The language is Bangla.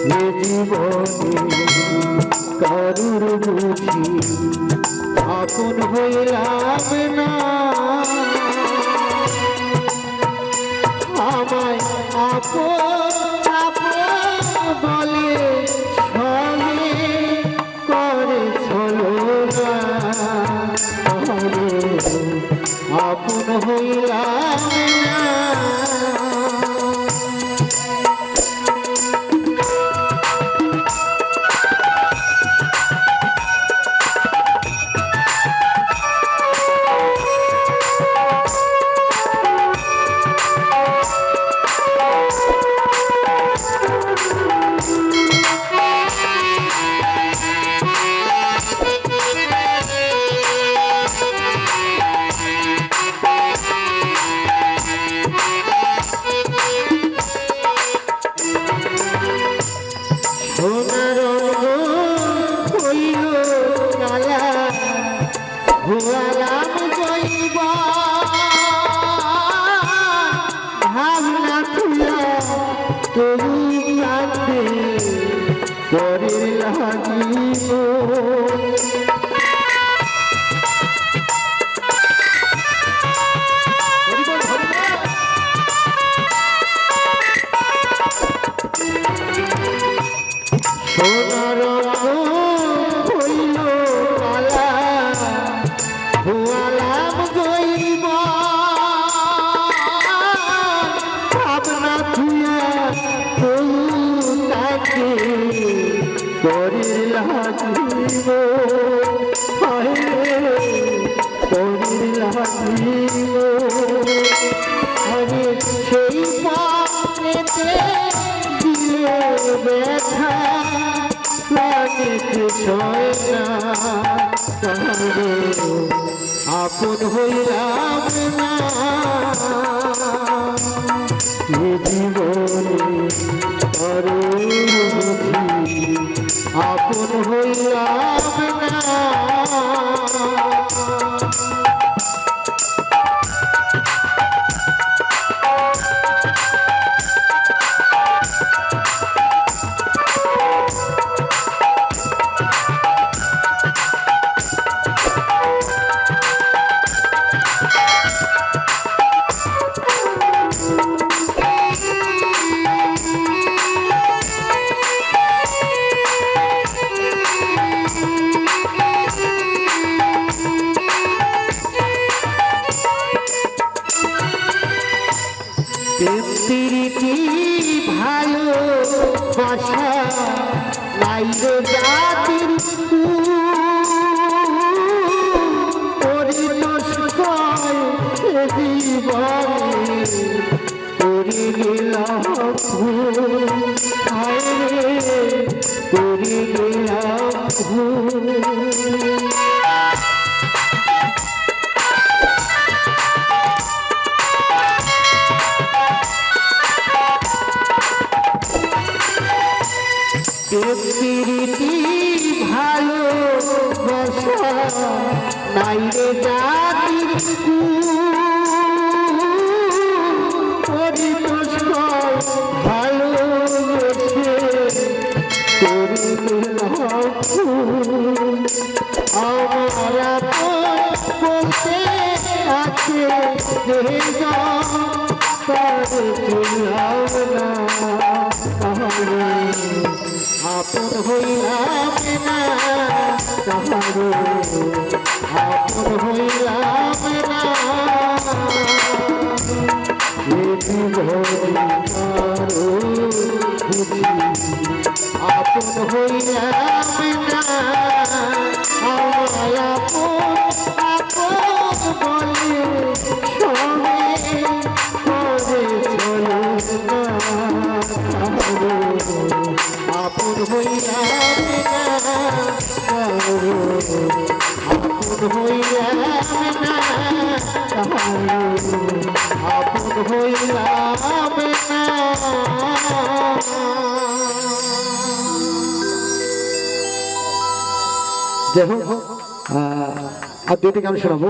জীবনে কারুর বুঝি আপন হইলাম না। আমায় আপন বলে সবে করে চলো না। ভুয়ারাম কইব তবু কান্দে করে লাগিব লাগিব আরে সেই পানেতে দিলে ব্যথা আপন হইলাম না। জীবনে আপন হইয়া প্রীতি ভালো বাসা? লাইরে জাতির জীবনে। করি গেলাম গেলাম ভুল। ভালো বসা নাইরে জাতির ভালো আমার বলতে আছে আপন হইলাম না কাহারো আপন হইলাম না আপন হইলাম আপন বলে আপন হইলাম না আপন হইলাম যাই হোক আর দুটি গান শোনাবো।